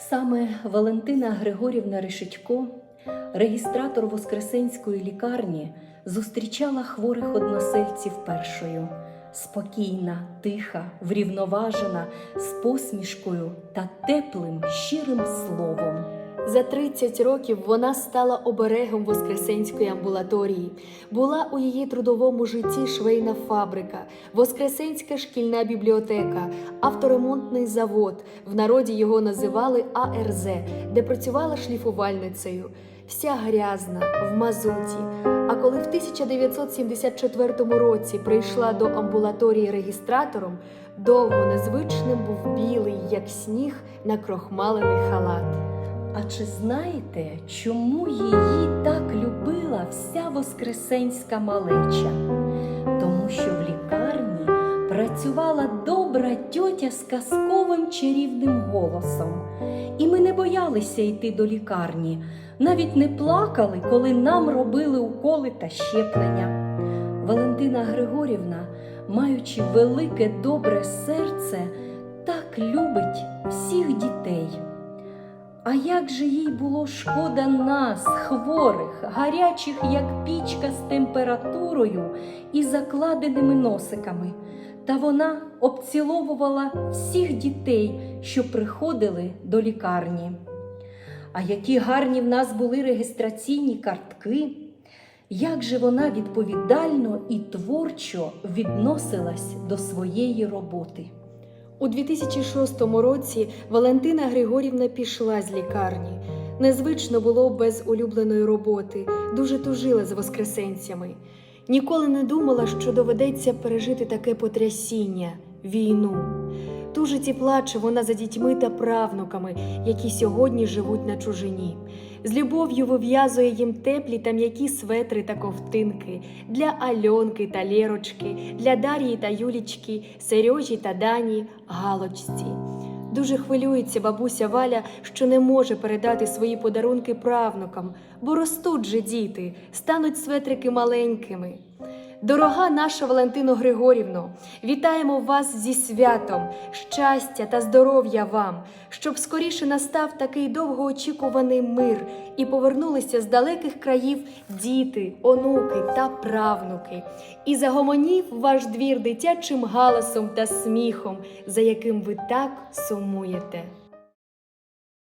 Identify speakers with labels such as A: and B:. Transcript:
A: Саме Валентина Григорівна Решетько, регістратор Воскресенської лікарні, зустрічала хворих односельців першою. Спокійна, тиха, врівноважена, з посмішкою та теплим, щирим словом.
B: За 30 років вона стала оберегом Воскресенської амбулаторії. Була у її трудовому житті швейна фабрика, Воскресенська шкільна бібліотека, авторемонтний завод. В народі його називали АРЗ, де працювала шліфувальницею. Вся грязна, в мазуті. А коли в 1974 році прийшла до амбулаторії регістратором, довго незвичним був білий, як сніг, накрохмалений халат.
A: А чи знаєте, чому її так любила вся воскресенська малеча? Тому що в лікарні працювала добра тьотя з казковим чарівним голосом. І ми не боялися йти до лікарні, навіть не плакали, коли нам робили уколи та щеплення. Валентина Григорівна, маючи велике добре серце, так любить всіх дітей. А як же їй було шкода нас, хворих, гарячих, як пічка з температурою і закладеними носиками. Та вона обціловувала всіх дітей, що приходили до лікарні. А які гарні в нас були реєстраційні картки, як же вона відповідально і творчо відносилась до своєї роботи.
B: У 2006 році Валентина Григорівна пішла з лікарні. Незвично було без улюбленої роботи, дуже тужила з воскресенцями. Ніколи не думала, що доведеться пережити таке потрясіння війну. Тужить і плаче вона за дітьми та правнуками, які сьогодні живуть на чужині. З любов'ю вив'язує їм теплі та м'які светри та ковтинки для Альонки та Лєрочки, для Дар'ї та Юлічки, Сережі та Дані, Галочці. Дуже хвилюється бабуся Валя, що не може передати свої подарунки правнукам, бо ростуть же діти, стануть светрики маленькими. Дорога наша Валентино Григорівно, вітаємо вас зі святом, щастя та здоров'я вам, щоб скоріше настав такий довгоочікуваний мир і повернулися з далеких країв діти, онуки та правнуки, і загомонів ваш двір дитячим галасом та сміхом, за яким ви так сумуєте.